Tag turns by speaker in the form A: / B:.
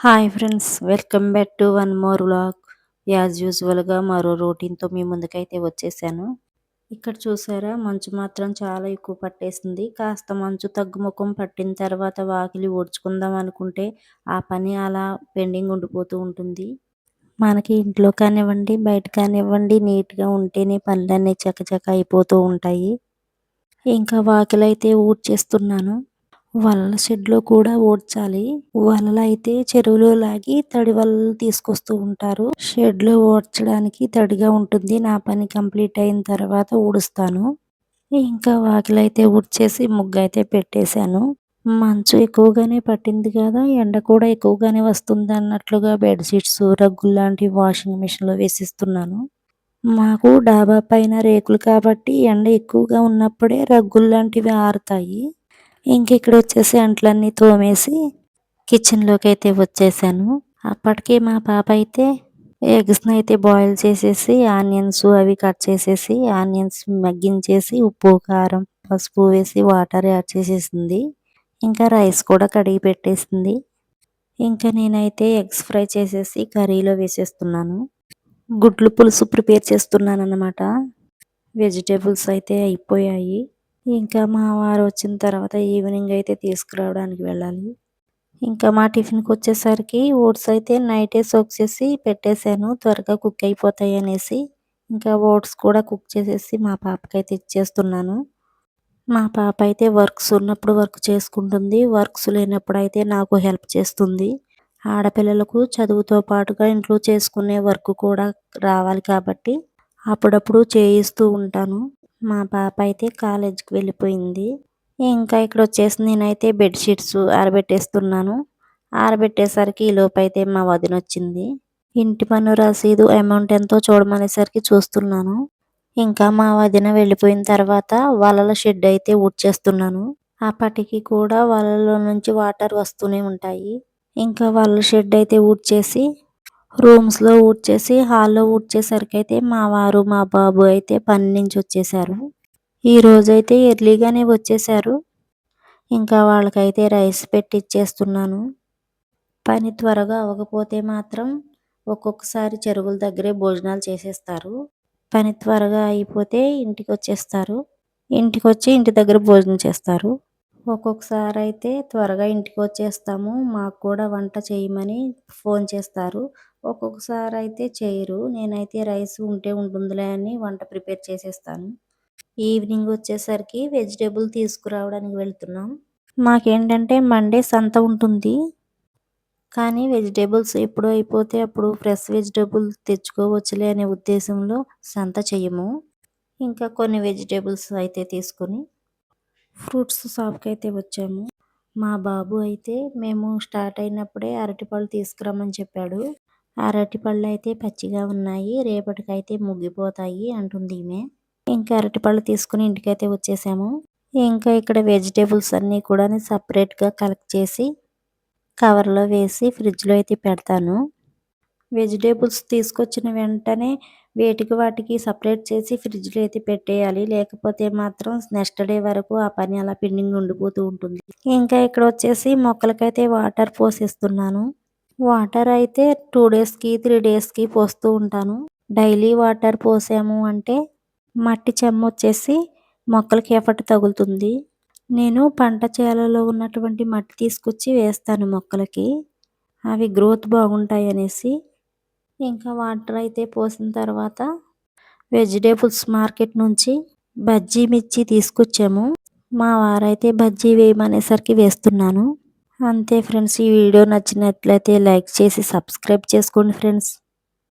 A: Hi friends welcome back to one more vlog. As యూజువల్గా మరో రొటీన్తో మీ ముందుకైతే వచ్చేసాను. ఇక్కడ చూసారా మంచు మాత్రం చాలా ఎక్కువ పట్టేసింది. కాస్త మంచు తగ్గుముఖం పట్టిన తర్వాత వాకిలి ఓడ్చుకుందాం అనుకుంటే ఆ పని అలా పెండింగ్ ఉండిపోతూ ఉంటుంది. మనకి ఇంట్లో కానివ్వండి బయట కానివ్వండి నీట్గా ఉంటేనే పనులన్నీ చకచక అయిపోతూ ఉంటాయి. ఇంకా వాకిలైతే ఊడ్చేస్తున్నాను. వలల షెడ్లో కూడా ఓడ్చాలి. వలలు అయితే చెరువులో లాగి తడి వలలు తీసుకొస్తూ ఉంటారు. షెడ్లో ఓడ్చడానికి తడిగా ఉంటుంది. నా పని కంప్లీట్ అయిన తర్వాత ఊడుస్తాను. ఇంకా వాకిలైతే ఊడ్చేసి ముగ్గు అయితే పెట్టేశాను. మంచు ఎక్కువగానే పట్టింది కదా. ఎండ కూడా ఎక్కువగానే వస్తుంది అన్నట్లుగా బెడ్షీట్స్ రగ్గులు లాంటివి వాషింగ్ మిషన్లో వేసిస్తున్నాను. మాకు డాబా పైన రేకులు కాబట్టి ఎండ ఎక్కువగా ఉన్నప్పుడే రగ్గులు లాంటివి ఆరుతాయి. ఇంక ఇక్కడ వచ్చేసి అంట్లన్నీ తోమేసి కిచెన్లోకి అయితే వచ్చేసాను. అప్పటికే మా పాప అయితే ఎగ్స్ని అయితే బాయిల్ చేసేసి ఆనియన్స్ అవి కట్ చేసేసి ఆనియన్స్ మగ్గించేసి ఉప్పు కారం పసుపు వేసి వాటర్ యాడ్ చేసేసింది. ఇంకా రైస్ కూడా కడిగి పెట్టేసింది. ఇంకా నేనైతే ఎగ్స్ ఫ్రై చేసేసి కర్రీలో వేసేస్తున్నాను. గుడ్లు పులుసు ప్రిపేర్ చేస్తున్నాను అనమాట వెజిటేబుల్స్ అయితే అయిపోయాయి. ఇంకా మా వారు వచ్చిన తర్వాత ఈవినింగ్ అయితే తీసుకురావడానికి వెళ్ళాలి. ఇంకా మా టిఫిన్కి వచ్చేసరికి ఓట్స్ అయితే నైటే సోక్ చేసి పెట్టేశాను. త్వరగా కుక్ అయిపోతాయి అనేసి ఇంకా ఓట్స్ కూడా కుక్ చేసేసి మా పాపకైతే ఇచ్చేస్తున్నాను. మా పాప అయితే వర్క్స్ ఉన్నప్పుడు వర్క్ చేసుకుంటుంది. వర్క్స్ లేనప్పుడు అయితే నాకు హెల్ప్ చేస్తుంది. ఆడపిల్లలకు చదువుతో పాటుగా ఇంట్లో చేసుకునే వర్క్ కూడా రావాలి కాబట్టి అప్పుడప్పుడు చేయిస్తూ ఉంటాను. మా పాప అయితే కాలేజీకి వెళ్ళిపోయింది. ఇంకా ఇక్కడ వచ్చేసి నేనైతే బెడ్షీట్స్ ఆరబెట్టేస్తున్నాను. ఆరబెట్టేసరికి ఈ అయితే మా వదిన వచ్చింది. ఇంటి పన్ను రసీదు అమౌంట్ ఎంతో చూడమనేసరికి చూస్తున్నాను. ఇంకా మా వదిన వెళ్ళిపోయిన తర్వాత వలల షెడ్ అయితే ఊడ్చేస్తున్నాను అప్పటికి కూడా వలలో నుంచి వాటర్ వస్తూనే ఉంటాయి. ఇంకా వలల షెడ్ అయితే ఊడ్చేసి రూమ్స్లో ఊడ్చేసి హాల్లో ఊడ్చేసరికి అయితే మా వారు మా బాబు అయితే పని నుంచి వచ్చేసారు. ఈ రోజైతే ఎర్లీగానే వచ్చేసారు. ఇంకా వాళ్ళకైతే రైస్ పెట్టి ఇచ్చేస్తున్నాను పని త్వరగా అవ్వకపోతే మాత్రం ఒక్కొక్కసారి చెరువుల దగ్గరే భోజనాలు చేసేస్తారు. పని త్వరగా అయిపోతే ఇంటికి వచ్చేస్తారు ఇంటికి వచ్చి ఇంటి దగ్గర భోజనం చేస్తారు. ఒక్కొక్కసారి అయితే త్వరగా ఇంటికి వచ్చేస్తాము మాకు కూడా వంట చేయమని ఫోన్ చేస్తారు. ఒక్కొక్కసారి అయితే చేయరు. నేనైతే రైస్ ఉంటే ఉంటుందిలే అని వంట ప్రిపేర్ చేసేస్తాను. ఈవినింగ్ వచ్చేసరికి వెజిటేబుల్ తీసుకురావడానికి వెళ్తున్నాం. మాకేంటంటే మండే సంత ఉంటుంది. కానీ వెజిటేబుల్స్ ఎప్పుడు అయిపోతే అప్పుడు ఫ్రెష్ వెజిటేబుల్ తెచ్చుకోవచ్చులే అనే ఉద్దేశంలో సంత చేయము ఇంకా కొన్ని వెజిటేబుల్స్ అయితే తీసుకొని ఫ్రూట్స్ షాప్కి అయితే వచ్చాము. మా బాబు అయితే మేము స్టార్ట్ అయినప్పుడే అరటిపళ్ళు తీసుకురమ్మని చెప్పాడు. అరటిపళ్ళు అయితే పచ్చిగా ఉన్నాయి రేపటికైతే ముగ్గిపోతాయి అంటుంది ఈమె. ఇంకా అరటిపళ్ళు తీసుకుని ఇంటికైతే వచ్చేసాము. ఇంకా ఇక్కడ వెజిటేబుల్స్ అన్నీ కూడా సపరేట్గా కలెక్ట్ చేసి కవర్లో వేసి ఫ్రిడ్జ్లో అయితే పెడతాను. వెజిటేబుల్స్ తీసుకొచ్చిన వెంటనే వేటికి వాటికి సపరేట్ చేసి ఫ్రిడ్జ్లో అయితే పెట్టేయాలి. లేకపోతే మాత్రం నెక్స్ట్ డే వరకు ఆ పని అలా పెండింగ్ ఉండిపోతూ ఉంటుంది. ఇంకా ఇక్కడ వచ్చేసి మొక్కలకైతే వాటర్ పోసేస్తున్నాను. వాటర్ అయితే టూ డేస్కి త్రీ డేస్కి పోస్తూ ఉంటాను. డైలీ వాటర్ పోసాము అంటే మట్టి చెమ్మ వచ్చేసి మొక్కలకి ఎఫర్ట్ తగులుతుంది. నేను పంట చేలలో ఉన్నటువంటి మట్టి తీసుకొచ్చి వేస్తాను మొక్కలకి. అవి గ్రోత్ బాగుంటాయి అనేసి ఇంకా వాటర్ అయితే పోసిన తర్వాత వెజిటేబుల్స్ మార్కెట్ నుంచి బజ్జీ మిర్చి తీసుకొచ్చాము. మా వారైతే బజ్జీ వేయమనేసరికి వేస్తున్నాను. అంతే ఫ్రెండ్స్. ఈ వీడియో నచ్చినట్లయితే లైక్ చేసి సబ్స్క్రైబ్ చేసుకోండి ఫ్రెండ్స్.